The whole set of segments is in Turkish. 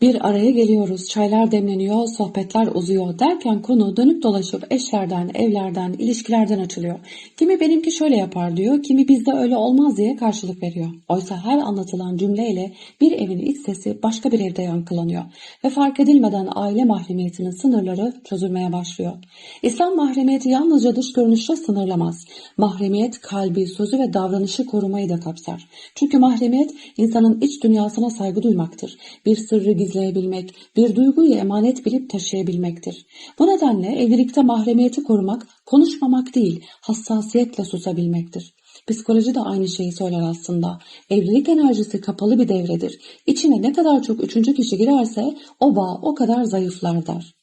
Bir araya geliyoruz, çaylar demleniyor, sohbetler uzuyor derken konu dönüp dolaşıp eşlerden, evlerden, ilişkilerden açılıyor. Kimi benimki şöyle yapar diyor, kimi bizde öyle olmaz diye karşılık veriyor. Oysa her anlatılan cümleyle bir evin iç sesi başka bir evde yankılanıyor. Ve fark edilmeden aile mahremiyetinin sınırları çözülmeye başlıyor. İslam mahremiyeti yalnızca dış görünüşle sınırlamaz. Mahremiyet kalbi, sözü ve davranışı korumayı da kapsar. Çünkü mahremiyet insanın iç dünyasına saygı duymaktır. Bir sırrı gizleyebilmek, bir duyguyu emanet bilip taşıyabilmektir. Bu nedenle evlilikte mahremiyeti korumak, konuşmamak değil, hassasiyetle susabilmektir. Psikoloji de aynı şeyi söyler aslında. Evlilik enerjisi kapalı bir devredir. İçine ne kadar çok üçüncü kişi girerse o bağ o kadar zayıflar der.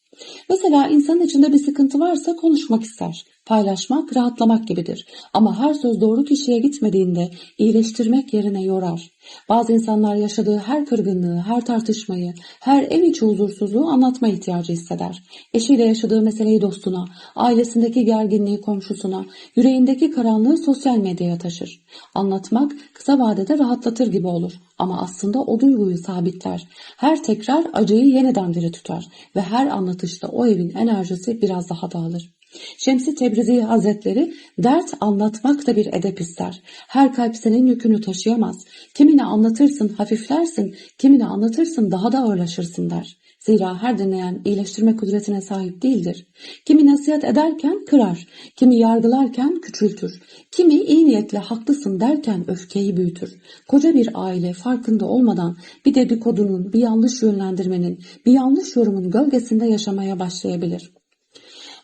Mesela insanın içinde bir sıkıntı varsa konuşmak ister. Paylaşmak, rahatlamak gibidir. Ama her söz doğru kişiye gitmediğinde iyileştirmek yerine yorar. Bazı insanlar yaşadığı her kırgınlığı, her tartışmayı, her ev içi huzursuzluğu anlatma ihtiyacı hisseder. Eşiyle yaşadığı meseleyi dostuna, ailesindeki gerginliği komşusuna, yüreğindeki karanlığı sosyal medyaya taşır. Anlatmak kısa vadede rahatlatır gibi olur ama aslında o duyguyu sabitler. Her tekrar acıyı yeniden diri tutar ve her anlatışta o evin enerjisi biraz daha dağılır. Şemsi Tebrizi Hazretleri dert anlatmak da bir edep ister. Her kalp senin yükünü taşıyamaz. Kimine anlatırsın hafiflersin, kimine anlatırsın daha da ağırlaşırsın der. Zira her dinleyen iyileştirme kudretine sahip değildir. Kimi nasihat ederken kırar, kimi yargılarken küçültür, kimi iyi niyetle haklısın derken öfkeyi büyütür. Koca bir aile farkında olmadan bir dedikodunun, bir yanlış yönlendirmenin, bir yanlış yorumun gölgesinde yaşamaya başlayabilir.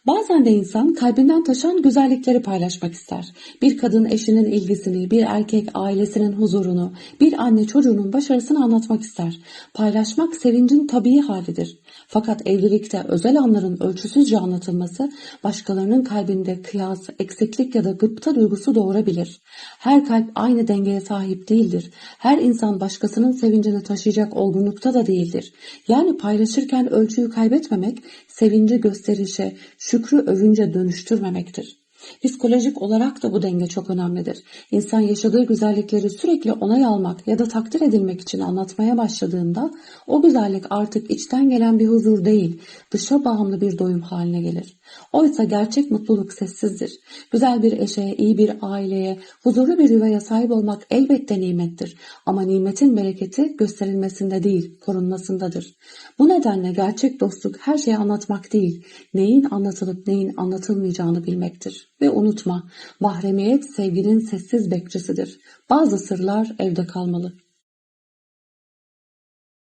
Bazen de insan kalbinden taşan güzellikleri paylaşmak ister. Bir kadın eşinin ilgisini, bir erkek ailesinin huzurunu, bir anne çocuğunun başarısını anlatmak ister. Paylaşmak sevincin tabii halidir. Fakat evlilikte özel anların ölçüsüzce anlatılması başkalarının kalbinde kıyas, eksiklik ya da gıpta duygusu doğurabilir. Her kalp aynı dengeye sahip değildir. Her insan başkasının sevincini taşıyacak olgunlukta da değildir. Yani paylaşırken ölçüyü kaybetmemek, sevinci gösterişe, şükrü övünce dönüştürmemektir. Psikolojik olarak da bu denge çok önemlidir. İnsan yaşadığı güzellikleri sürekli onay almak ya da takdir edilmek için anlatmaya başladığında o güzellik artık içten gelen bir huzur değil, dışa bağımlı bir doyum haline gelir. Oysa gerçek mutluluk sessizdir. Güzel bir eşe, iyi bir aileye, huzurlu bir yuvaya sahip olmak elbette nimettir. Ama nimetin bereketi gösterilmesinde değil, korunmasındadır. Bu nedenle gerçek dostluk her şeyi anlatmak değil, neyin anlatılıp neyin anlatılmayacağını bilmektir. Ve unutma, mahremiyet sevginin sessiz bekçisidir. Bazı sırlar evde kalmalı.